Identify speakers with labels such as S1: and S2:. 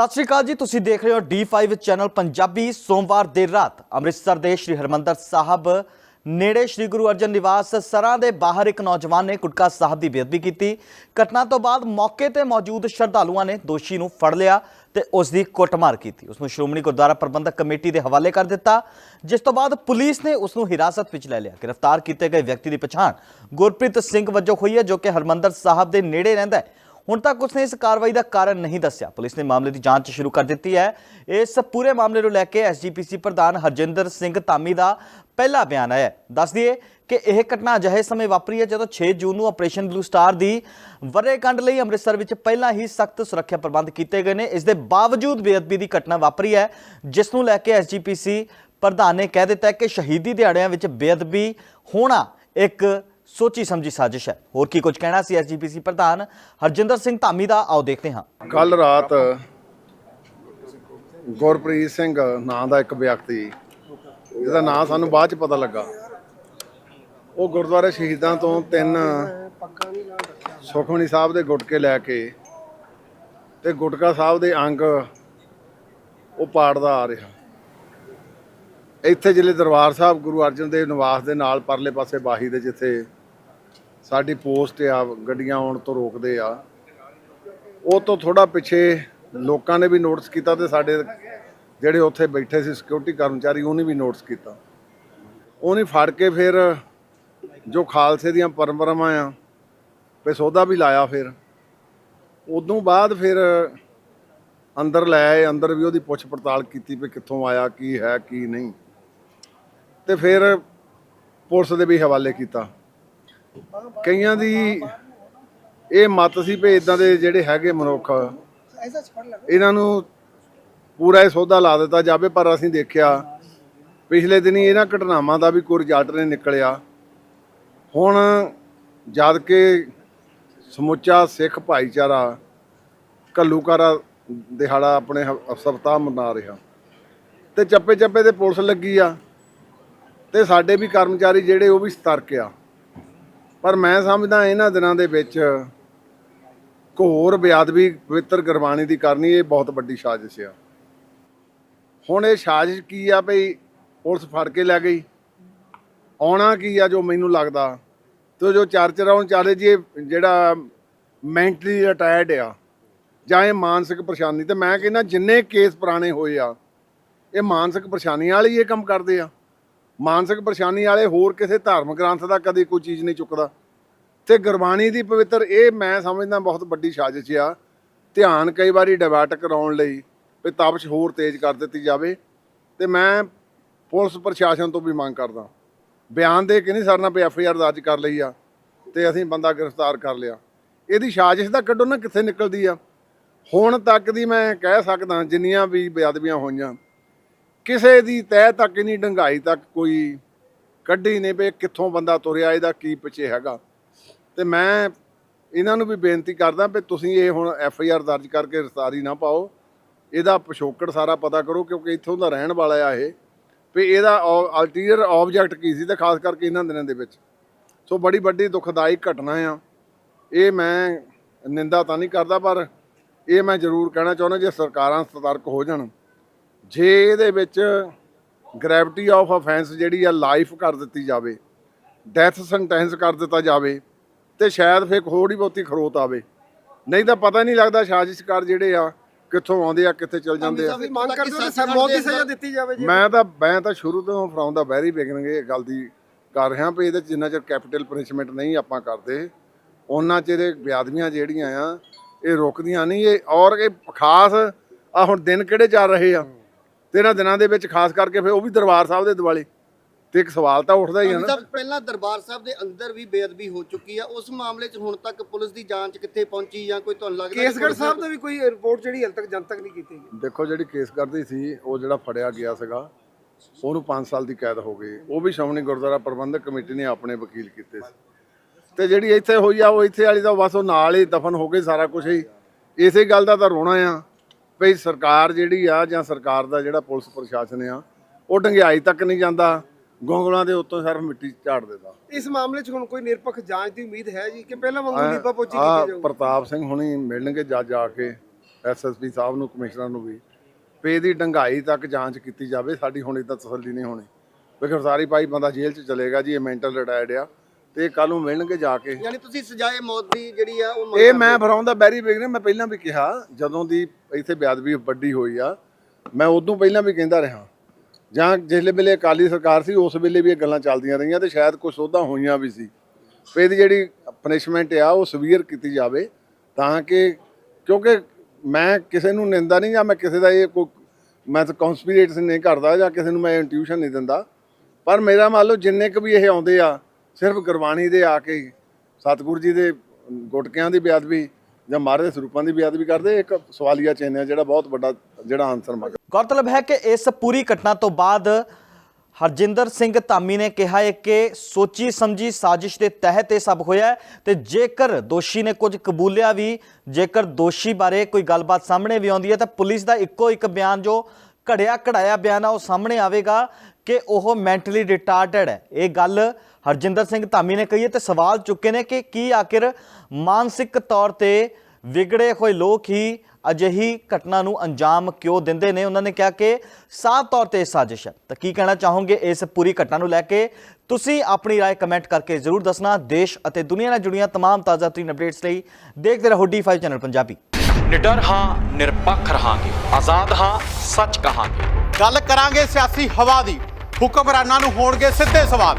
S1: ਸਤਿ ਸ਼੍ਰੀ ਅਕਾਲ ਜੀ, ਤੁਸੀਂ ਦੇਖ ਰਹੇ ਹੋ D5 ਚੈਨਲ ਪੰਜਾਬੀ, ਸੋਮਵਾਰ ਦੇਰ ਰਾਤ। ਅੰਮ੍ਰਿਤਸਰ ਦੇ ਸ਼੍ਰੀ ਹਰਮੰਦਰ ਸਾਹਿਬ ਨੇੜੇ ਸ਼੍ਰੀ ਗੁਰੂ ਅਰਜਨ ਨਿਵਾਸ ਸਰਾਂ ਦੇ ਬਾਹਰ ਇੱਕ ਨੌਜਵਾਨ ਨੇ ਗੁਟਕਾ ਸਾਹਿਬ ਦੀ ਬੇਅਦਬੀ ਕੀਤੀ। ਘਟਨਾ ਤੋਂ ਬਾਅਦ ਮੌਕੇ ਤੇ ਮੌਜੂਦ ਸ਼ਰਧਾਲੂਆਂ ਨੇ ਦੋਸ਼ੀ ਨੂੰ ਫੜ ਲਿਆ ਤੇ ਉਸ ਦੀ ਕੁੱਟਮਾਰ ਕੀਤੀ। ਉਸ ਨੂੰ ਸ਼੍ਰੋਮਣੀ ਗੁਰਦੁਆਰਾ ਪ੍ਰਬੰਧਕ ਕਮੇਟੀ ਦੇ ਹਵਾਲੇ ਕਰ ਦਿੱਤਾ, ਜਿਸ ਤੋਂ ਬਾਅਦ ਪੁਲਿਸ ਨੇ ਉਸ ਨੂੰ ਹਿਰਾਸਤ ਵਿੱਚ ਲੈ ਲਿਆ। ਗ੍ਰਿਫਤਾਰ ਕੀਤੇ ਗਏ ਵਿਅਕਤੀ ਦੀ ਪਛਾਣ ਗੁਰਪ੍ਰੀਤ ਸਿੰਘ ਵਜੋਂ ਹੋਈ ਹੈ, ਜੋ ਕਿ ਹਰਮੰਦਰ ਸਾਹਿਬ ਦੇ ਨੇੜੇ ਰਹਿੰਦਾ ਹੈ। ਹੁਣ ਤੱਕ ਉਸਨੇ ਇਸ ਕਾਰਵਾਈ ਦਾ ਕਾਰਨ ਨਹੀਂ ਦੱਸਿਆ। ਪੁਲਿਸ ਨੇ ਮਾਮਲੇ ਦੀ ਜਾਂਚ ਸ਼ੁਰੂ ਕਰ ਦਿੱਤੀ ਹੈ। ਇਸ ਪੂਰੇ ਮਾਮਲੇ ਨੂੰ ਲੈ ਕੇ ਐਸਜੀਪੀਸੀ ਪ੍ਰਧਾਨ ਹਰਜਿੰਦਰ ਸਿੰਘ ਧਾਮੀ ਦਾ ਪਹਿਲਾ ਬਿਆਨ ਆਇਆ ਹੈ। ਦੱਸ ਦਈਏ ਕਿ ਇਹ ਘਟਨਾ ਅਜਿਹੇ ਸਮੇਂ ਵਾਪਰੀ ਹੈ ਜਦੋਂ 6 ਜੂਨ ਨੂੰ ਆਪਰੇਸ਼ਨ ਬਲੂ ਸਟਾਰ ਦੀ ਵਰ੍ਹੇਗੰਢ ਲਈ ਅੰਮ੍ਰਿਤਸਰ ਵਿੱਚ ਪਹਿਲਾਂ ਹੀ ਸਖਤ ਸੁਰੱਖਿਆ ਪ੍ਰਬੰਧ ਕੀਤੇ ਗਏ ਨੇ। ਇਸ ਦੇ ਬਾਵਜੂਦ ਬੇਅਦਬੀ ਦੀ ਘਟਨਾ ਵਾਪਰੀ ਹੈ, ਜਿਸ ਨੂੰ ਲੈ ਕੇ ਐਸਜੀਪੀਸੀ ਪ੍ਰਧਾਨ ਨੇ ਕਹਿ ਦਿੱਤਾ ਕਿ ਸ਼ਹੀਦੀ ਦਿਹਾੜਿਆਂ ਵਿੱਚ ਬੇਅਦਬੀ ਹੋਣਾ ਇੱਕ ਸੋਚੀ ਸਮਝੀ ਸਾਜ਼ਿਸ਼ ਹੈ। ਹੋਰ ਕੀ ਕੁਝ ਕਹਿਣਾ ਸੀ ਐਸਜੀਪੀਸੀ ਪ੍ਰਧਾਨ? ਹਰਜਿੰਦਰ ਸਿੰਘ ਧਾਮੀ ਦਾ ਆਓ ਦੇਖਦੇ ਹਾਂ।
S2: ਕੱਲ ਰਾਤ ਗੁਰਪ੍ਰੀਤ ਸਿੰਘ ਨਾਂ ਦਾ ਇੱਕ ਵਿਅਕਤੀ, ਜਿਹਦਾ ਨਾਂ ਸਾਨੂੰ ਬਾਅਦ ਚ ਪਤਾ ਲੱਗਾ। ਉਹ ਗੁਰਦੁਆਰੇ ਸ਼ਹੀਦਾਂ ਤੋਂ ਤਿੰਨ ਸੁਖਮਨੀ ਸਾਹਿਬ ਦੇ ਗੁਟਕੇ ਲੈ ਕੇ ਤੇ ਗੁਟਕਾ ਸਾਹਿਬ ਦੇ ਅੰਗ ਉਹ ਪਾੜਦਾ ਆ ਰਿਹਾ। ਇੱਥੇ ਜਿਹੜੇ ਦਰਬਾਰ ਸਾਹਿਬ ਗੁਰੂ ਅਰਜਨ ਦੇਵ ਨਿਵਾਸ ਦੇ ਨਾਲ ਪਰਲੇ ਪਾਸੇ ਬਾਹੀ ਦੇ ਜਿੱਥੇ ਸਾਡੀ ਪੋਸਟ ਆ, ਗੱਡੀਆਂ ਆਉਣ ਤੋਂ ਰੋਕਦੇ ਆ। ਉਹ ਤੋਂ ਥੋੜਾ ਪਿੱਛੇ ਲੋਕਾਂ ਨੇ ਵੀ ਨੋਟਿਸ ਕੀਤਾ ਤੇ ਸਾਡੇ ਜਿਹੜੇ ਉੱਥੇ ਬੈਠੇ ਸੀ ਸਿਕਿਉਰਿਟੀ ਕਰਮਚਾਰੀ, ਉਹਨੇ ਵੀ ਨੋਟਿਸ ਕੀਤਾ। ਉਹਨੇ ਫੜ ਕੇ ਫਿਰ ਜੋ ਖਾਲਸੇ ਦੀਆਂ ਪਰੰਪਰਾਵਾਂ ਆ ਤੇ ਸੌਦਾ ਵੀ ਲਾਇਆ ਫਿਰ। ਉਦੋਂ ਬਾਅਦ ਫਿਰ ਅੰਦਰ ਲੈ ਆਏ, ਅੰਦਰ ਵੀ ਉਹਦੀ ਪੁੱਛ ਪੜਤਾਲ ਕੀਤੀ ਵੀ ਕਿੱਥੋਂ ਆਇਆ, ਕੀ ਹੈ, ਕੀ ਨਹੀਂ। ਤੇ ਫਿਰ ਪੁਲਿਸ ਦੇ ਵੀ ਹਵਾਲੇ ਕੀਤਾ। ਕਈਆਂ ਦੀ ਇਹ ਮਤ ਸੀ ਵੀ ਇਦਾਂ ਦੇ ਜਿਹੜੇ ਹੈਗੇ ਮਨੁੱਖ, ਇਹਨਾਂ ਨੂੰ ਪੂਰਾ ਇਹ ਸੌਦਾ ਲਾ ਦਿੱਤਾ ਜਾਵੇ, ਪਰ ਅਸੀਂ ਦੇਖਿਆ ਪਿਛਲੇ ਦਿਨੀ ਇਹਨਾਂ ਘਟਨਾਵਾਂ ਦਾ ਵੀ ਕੋਈ ਰਿਜ਼ਲਟ ਨਹੀਂ ਨਿਕਲਿਆ। ਹੁਣ ਜਦ ਕਿ ਸਮੁੱਚਾ ਸਿੱਖ ਭਾਈਚਾਰਾ ਘੱਲੂਕਾਰਾ ਦਿਹਾੜਾ ਆਪਣੇ ਸਪਤਾਹ ਮਨਾ ਰਿਹਾ। ਤੇ ਚੱਪੇ ਚੱਪੇ ਤੇ ਪੁਲਿਸ ਲੱਗੀ ਆ ਤੇ ਸਾਡੇ ਵੀ ਕਰਮਚਾਰੀ ਜਿਹੜੇ ਉਹ ਵੀ ਸਤਰਕ ਆ। ਪਰ ਮੈਂ ਸਮਝਦਾ ਇਹਨਾਂ ਦਿਨਾਂ ਦੇ ਵਿੱਚ ਘੋਰ ਬੇਅਦਬੀ ਪਵਿੱਤਰ ਗੁਰਬਾਣੀ ਦੀ ਕਰਨੀ, ਇਹ ਬਹੁਤ ਵੱਡੀ ਸਾਜ਼ਿਸ਼ ਆ। ਹੁਣ ਇਹ ਸਾਜ਼ਿਸ਼ ਕੀ ਆ ਭਈ ਪੁਲਿਸ ਫੜ ਕੇ ਲੈ ਗਈ? ਆਉਣਾ ਕੀ ਆ ਜੋ ਮੈਨੂੰ ਲੱਗਦਾ? ਤੇ ਜੋ ਚਰਚ ਰਾਉਣ ਚਾਲੇ ਜੀ, ਇਹ ਜਿਹੜਾ ਮੈਂਟਲੀ ਰਿਟਾਇਰਡ ਆ, ਜਾਂ ਇਹ ਮਾਨਸਿਕ ਪਰੇਸ਼ਾਨੀ, ਤੇ ਮੈਂ ਕਹਿੰਦਾ ਜਿੰਨੇ ਕੇਸ ਪੁਰਾਣੇ ਹੋਏ ਆ, ਇਹ ਮਾਨਸਿਕ ਪਰੇਸ਼ਾਨੀਆਂ ਵਾਲੇ ਇਹ ਕੰਮ ਕਰਦੇ ਆ। ਮਾਨਸਿਕ ਪਰੇਸ਼ਾਨੀ ਵਾਲੇ ਹੋਰ ਕਿਸੇ ਧਾਰਮਿਕ ਗ੍ਰੰਥ ਦਾ ਕਦੇ ਕੋਈ ਚੀਜ਼ ਨਹੀਂ ਚੁੱਕਦਾ। ਤੇ ਗੁਰਬਾਣੀ ਦੀ ਪਵਿੱਤਰ ਇਹ ਮੈਂ ਸਮਝਦਾ ਬਹੁਤ ਵੱਡੀ ਸਾਜ਼ਿਸ਼ ਆ, ਧਿਆਨ ਕਈ ਵਾਰੀ ਡਿਵਰਟ ਕਰਾਉਣ ਲਈ ਵੀ ਤਪਸ਼ ਹੋਰ ਤੇਜ਼ ਕਰ ਦਿੱਤੀ ਜਾਵੇ। ਤੇ ਮੈਂ ਪੁਲਿਸ ਪ੍ਰਸ਼ਾਸਨ ਤੋਂ ਵੀ ਮੰਗ ਕਰਦਾ। ਬਿਆਨ ਦੇ ਕੇ ਨਹੀਂ ਸਰਨਾ ਵੀ ਐਫ ਆਈ ਆਰ ਦਰਜ ਕਰ ਲਈ ਆ ਤੇ ਅਸੀਂ ਬੰਦਾ ਗ੍ਰਿਫਤਾਰ ਕਰ ਲਿਆ। ਇਹਦੀ ਸਾਜ਼ਿਸ਼ ਦਾ ਕੱਢੋ ਨਾ ਕਿੱਥੇ ਨਿਕਲਦੀ ਆ। ਹੁਣ ਤੱਕ ਦੀ ਮੈਂ ਕਹਿ ਸਕਦਾ ਜਿੰਨੀਆਂ ਵੀ ਬੇਅਦਬੀਆਂ ਹੋਈਆਂ ਕਿਸੇ ਦੀ ਤਹਿ ਤੱਕ ਨਹੀਂ, ਡੰਗਾਈ ਤੱਕ ਕੋਈ ਕੱਢੀ ਨਹੀਂ ਵੀ ਕਿੱਥੋਂ ਬੰਦਾ ਤੁਰਿਆ, ਇਹਦਾ ਕੀ ਪਿੱਛੇ ਹੈਗਾ। ਤੇ ਮੈਂ ਇਹਨਾਂ ਨੂੰ ਵੀ ਬੇਨਤੀ ਕਰਦਾ ਵੀ ਤੁਸੀਂ ਇਹ ਹੁਣ ਐਫ ਆਈ ਆਰ ਦਰਜ ਕਰਕੇ ਰਸਤਾਰੀ ਨਾ ਪਾਓ। ਇਹਦਾ ਪਿਛੋਕੜ ਸਾਰਾ ਪਤਾ ਕਰੋ ਕਿਉਂਕਿ ਇੱਥੋਂ ਦਾ ਰਹਿਣ ਵਾਲਾ ਆ ਇਹ। ਵੀ ਇਹਦਾ ਅਲਟੀਰੀਅਰ ਆਬਜੈਕਟ ਕੀ ਸੀ ਤੇ ਖਾਸ ਕਰਕੇ ਇਹਨਾਂ ਦਿਨਾਂ ਦੇ ਵਿੱਚ। ਸੋ ਬੜੀ ਵੱਡੀ ਦੁਖਦਾਈ ਘਟਨਾ ਆ। ਇਹ ਮੈਂ ਨਿੰਦਾ ਤਾਂ ਨਹੀਂ ਕਰਦਾ, ਪਰ ਇਹ ਮੈਂ ਜ਼ਰੂਰ ਕਹਿਣਾ ਚਾਹੁੰਦਾ ਜੇ ਸਰਕਾਰਾਂ ਸਤਰਕ ਹੋ ਜਾਣ। ਜੇ ਇਹਦੇ ਵਿੱਚ ਗ੍ਰੈਵਿਟੀ ਆਫ ਅਫੈਂਸ ਜਿਹੜੀ ਆ ਲਾਈਫ ਕਰ ਦਿੱਤੀ ਜਾਵੇ ਡੈਥ ਸੈਂਟੈਂਸ ਕਰ ਦਿੱਤਾ ਜਾਵੇ ਤੇ ਸ਼ਾਇਦ ਫੇਰ ਥੋੜੀ ਬਹੁਤੀ ਖਰੋਤ ਆਵੇ। ਨਹੀਂ ਤਾਂ ਪਤਾ ਨਹੀਂ ਲੱਗਦਾ ਸਾਜ਼ਿਸ਼ਕਾਰ ਜਿਹੜੇ ਆ ਕਿੱਥੋਂ ਆਉਂਦੇ ਆ ਕਿੱਥੇ ਚਲ ਜਾਂਦੇ ਆ।
S3: ਤੁਸੀਂ ਮੰਗ ਕਰਦੇ ਹੋ ਕਿ ਮੌਤ ਦੀ ਸਜ਼ਾ ਦਿੱਤੀ ਜਾਵੇ ਜੀ।
S2: ਮੈਂ ਤਾਂ ਮੈਂ ਤਾਂ ਸ਼ੁਰੂ ਤੋਂ ਫਰੋਮ ਦਾ ਵੈਰੀ ਬਿਗਨਿੰਗ ਇਹ ਗੱਲ ਦੀ ਕਰ ਰਿਹਾ ਵੀ ਇਹਦੇ 'ਚ ਜਿੰਨਾ ਚਿਰ ਕੈਪੀਟਲ ਪਨਿਸ਼ਮੈਂਟ ਨਹੀਂ ਆਪਾਂ ਕਰਦੇ ਉਹਨਾਂ ਚਿਰ ਇਹ ਬਿਆਦਮੀਆਂ ਜਿਹੜੀਆਂ ਆ ਇਹ ਰੁਕਦੀਆਂ ਨਹੀਂ ਇਹ ਔਰ ਇਹ ਖਾਸ ਆ ਹੁਣ ਦਿਨ ਕਿਹੜੇ ਚੱਲ ਰਹੇ ਆ? ਤੇ ਇਹਨਾਂ ਦਿਨਾਂ ਦੇ ਵਿੱਚ ਖਾਸ ਕਰਕੇ ਫਿਰ ਉਹ ਵੀ ਦਰਬਾਰ ਸਾਹਿਬ ਦੇ ਦਿਵਾਲੇ ਤੇ ਇੱਕ ਸਵਾਲ ਤਾਂ ਉੱਠਦਾ ਹੀ ਆ ਨਾ।
S3: ਪਹਿਲਾਂ ਦਰਬਾਰ ਸਾਹਿਬ ਦੇ ਅੰਦਰ ਵੀ ਬੇਅਦਬੀ ਹੋ ਚੁੱਕੀ ਆ ਉਸ ਮਾਮਲੇ 'ਚ ਹੁਣ ਤੱਕ ਪੁਲਿਸ ਦੀ ਜਾਂਚ ਕਿੱਥੇ ਪਹੁੰਚੀ ਜਾਂ ਕੋਈ ਤੁਹਾਨੂੰ ਲੱਗਦਾ
S4: ਕੇਸਗੜ੍ਹ ਸਾਹਿਬ ਦਾ ਵੀ ਕੋਈ ਰਿਪੋਰਟ ਜਿਹੜੀ ਹਾਲ ਤੱਕ ਜਨਤਕ ਨਹੀਂ ਕੀਤੀ ਗਈ।
S2: ਦੇਖੋ ਜਿਹੜੀ ਕੇਸ ਕਰਦੀ ਸੀ ਉਹ ਜਿਹੜਾ ਫੜਿਆ ਗਿਆ ਸੀਗਾ ਉਹਨੂੰ 5 ਸਾਲ ਦੀ ਕੈਦ ਹੋ ਗਈ। ਉਹ ਵੀ ਸ਼੍ਰੋਮਣੀ ਗੁਰਦੁਆਰਾ ਪ੍ਰਬੰਧਕ ਕਮੇਟੀ ਨੇ ਆਪਣੇ ਵਕੀਲ ਕੀਤੇ ਸੀ। ਤੇ ਜਿਹੜੀ ਇੱਥੇ ਹੋਈ ਆ ਉਹ ਇੱਥੇ ਵਾਲੀ ਤਾਂ ਬਸ ਉਹ ਨਾਲ ਹੀ ਦਫਨ ਹੋ ਗਈ ਸਾਰਾ ਕੁਝ ਹੀ। ਇਸੇ ਗੱਲ ਦਾ ਤਾਂ ਰੋਣਾ ਆ। ਵੀ ਸਰਕਾਰ ਜਿਹੜੀ ਆ ਜਾਂ ਸਰਕਾਰ ਦਾ ਜਿਹੜਾ ਪੁਲਿਸ ਪ੍ਰਸ਼ਾਸਨ ਆ ਉਹ ਡੰਗਿਆਈ ਤੱਕ ਨਹੀਂ ਜਾਂਦਾ ਗੋਂਗਲਾਂ ਦੇ ਉੱਤੋਂ ਸਿਰਫ ਮਿੱਟੀ ਝਾੜ ਦਿੰਦਾ।
S4: ਇਸ ਮਾਮਲੇ 'ਚ ਹੁਣ ਕੋਈ ਨਿਰਪੱਖ ਜਾਂਚ ਦੀ ਉਮੀਦ ਹੈ ਜੀ ਕਿ ਪਹਿਲਾਂ ਵਾਂਗੂ ਲੀਪਾ ਪੋਚੀ ਕੀਤੀ ਜਾਊ
S2: ਪ੍ਰਤਾਪ ਸਿੰਘ ਹੁਣੀ ਮਿਲਣਗੇ ਜਾ ਜਾ ਕੇ ਐਸਐਸਪੀ ਸਾਹਿਬ ਨੂੰ ਕਮਿਸ਼ਨਰ ਨੂੰ ਵੀ। ਪੇ ਦੀ ਡੰਗਾਈ ਤੱਕ ਜਾਂਚ ਕੀਤੀ ਜਾਵੇ ਸਾਡੀ ਹੁਣ ਇਦਾਂ ਤਸੱਲੀ ਨਹੀਂ ਹੋਣੀ। ਵੀ ਗਰਦਾਰੀ ਭਾਈ ਬੰਦਾ ਜੇਲ੍ਹ 'ਚ ਚਲੇਗਾ ਜੀ ਇਹ ਮੈਂਟਲ ਰਿਟਾਇਰਡ ਆ। ਤੇ ਕੱਲ ਨੂੰ ਮਿਲਣਗੇ ਜਾ ਕੇ।
S3: ਯਾਨੀ ਤੁਸੀਂ ਸਜ਼ਾਏ ਮੌਤ ਦੀ ਜਿਹੜੀ ਆ ਉਹ ਮੰਗ
S2: ਇਹ ਮੈਂ
S3: ਹੋ।
S2: ਫਰਾਉਂ ਦਾ ਬੈਰੀ ਬਿਗਨ ਮੈਂ ਪਹਿਲਾਂ ਵੀ ਕਿਹਾ ਜਦੋਂ ਦੀ ਇੱਥੇ ਬੇਅਦਬੀ ਵੱਡੀ ਹੋਈ ਆ ਮੈਂ ਉਦੋਂ ਪਹਿਲਾਂ ਵੀ ਕਹਿੰਦਾ ਰਿਹਾ। ਜਾਂ ਜਿਸਲੇ ਵੇਲੇ ਅਕਾਲੀ ਸਰਕਾਰ ਸੀ ਉਸ ਵੇਲੇ ਵੀ ਇਹ ਗੱਲਾਂ ਚੱਲਦੀਆਂ ਰਹੀਆਂ ਤੇ ਸ਼ਾਇਦ ਕੁਝ ਸੋਧਾਂ ਹੋਈਆਂ ਵੀ ਸੀ। ਤੇ ਇਹਦੀ ਜਿਹੜੀ ਪਨਿਸ਼ਮੈਂਟ ਆ ਉਹ ਸਵੀਅਰ ਕੀਤੀ ਜਾਵੇ ਤਾਂ ਕਿ ਕਿਉਂਕਿ ਮੈਂ ਕਿਸੇ ਨੂੰ ਨਿੰਦਾ ਨਹੀਂ ਜਾਂ ਮੈਂ ਕਿਸੇ ਦਾ ਇਹ ਕੋਈ ਮੈਂ ਤਾਂ ਕਨਸਪੀਰੇਟਸ ਨਹੀਂ ਕਰਦਾ ਜਾਂ ਕਿਸੇ ਨੂੰ ਮੈਂ ਇੰਟਿਊਸ਼ਨ ਨਹੀਂ ਦਿੰਦਾ। ਪਰ ਮੇਰਾ ਮੰਨ ਲਓ ਜਿੰਨੇ ਕੁ ਵੀ ਇਹ ਆਉਂਦੇ ਆ ਸਿਰਫ ਗੁਰਬਾਣੀ ਦੇ ਆ ਕੇ ਸਤਿਗੁਰੂ ਜੀ ਦੇ ਗੁਟਕਿਆਂ ਦੀ ਬੇਅਦਬੀ ਜਾਂ ਮਹਾਰਾਜ ਦੇ ਸਰੂਪਾਂ ਦੀ ਬੇਅਦਬੀ ਕਰਦੇ, ਇੱਕ ਸਵਾਲੀਆ ਚਿੰਨ੍ਹ ਹੈ ਜਿਹੜਾ ਬਹੁਤ ਵੱਡਾ, ਜਿਹੜਾ ਆਨਸਰ ਮੰਗ
S1: ਗੌਰਤਲਬ ਹੈ ਕਿ ਇਸ ਪੂਰੀ ਘਟਨਾ ਤੋਂ ਬਾਅਦ ਹਰਜਿੰਦਰ ਸਿੰਘ ਧਾਮੀ ਨੇ ਕਿਹਾ ਹੈ ਕਿ ਸੋਚੀ ਸਮਝੀ ਸਾਜ਼ਿਸ਼ ਦੇ ਤਹਿਤ ਇਹ ਸਭ ਹੋਇਆ ਹੈ ਤੇ ਜੇਕਰ ਦੋਸ਼ੀ ਨੇ ਕੁਝ ਕਬੂਲਿਆ ਵੀ, ਜੇਕਰ ਦੋਸ਼ੀ ਬਾਰੇ ਕੋਈ ਗੱਲਬਾਤ ਸਾਹਮਣੇ ਵੀ ਆਉਂਦੀ ਹੈ ਤਾਂ ਪੁਲਿਸ ਦਾ ਇੱਕੋ ਇੱਕ ਬਿਆਨ ਜੋ ਘੜਿਆ ਘੜਾਇਆ ਬਿਆਨ ਆ, ਉਹ ਸਾਹਮਣੇ ਆਵੇਗਾ ਕਿ ਉਹ ਮੈਂਟਲੀ ਰਿਟਾਰਡਡ ਹੈ। ਇਹ ਗੱਲ ਹਰਜਿੰਦਰ ਸਿੰਘ ਧਾਮੀ ਨੇ ਕਹੀ ਹੈ ਤੇ ਸਵਾਲ ਚੁੱਕੇ ਨੇ ਕਿ ਕੀ ਆਖਿਰ ਮਾਨਸਿਕ ਤੌਰ ਤੇ ਵਿਗੜੇ ਹੋਏ ਲੋਕ ਹੀ ਅਜਿਹੀ ਘਟਨਾ ਨੂੰ ਅੰਜਾਮ ਕਿਉਂ ਦਿੰਦੇ ਨੇ? ਉਹਨਾਂ ਨੇ ਕਿਹਾ ਕਿ ਸਾਫ਼ ਤੌਰ ਤੇ ਸਾਜ਼ਿਸ਼ ਹੈ। ਤਾਂ ਕੀ ਕਹਿਣਾ ਚਾਹੋਗੇ ਇਸ ਪੂਰੀ ਘਟਨਾ ਨੂੰ ਲੈ ਕੇ? ਤੁਸੀਂ ਆਪਣੀ رائے ਕਮੈਂਟ ਕਰਕੇ ਜ਼ਰੂਰ ਦੱਸਣਾ। ਦੇਸ਼ ਅਤੇ ਦੁਨੀਆ ਨਾਲ ਜੁੜੀਆਂ ਤਮਾਮ ਤਾਜ਼ਾ ਤਰੀਨ ਅਪਡੇਟਸ ਲਈ ਦੇਖਦੇ ਰਹੋ D5 ਚੈਨਲ ਪੰਜਾਬੀ।
S5: ਨਿਡਰ ਹਾਂ ਨਿਰਪੱਖ ਰਹਾਂਗੇ। ਆਜ਼ਾਦ ਹਾਂ ਸੱਚ ਕਹਾਂਗੇ।
S6: ਗੱਲ ਕਰਾਂਗੇ ਸਿਆਸੀ ਹਵਾ ਦੀ। ਹੁਕਮਰਾਨਾਂ ਨੂੰ ਹੋਣਗੇ ਸਿੱਧੇ ਸਵਾਲ।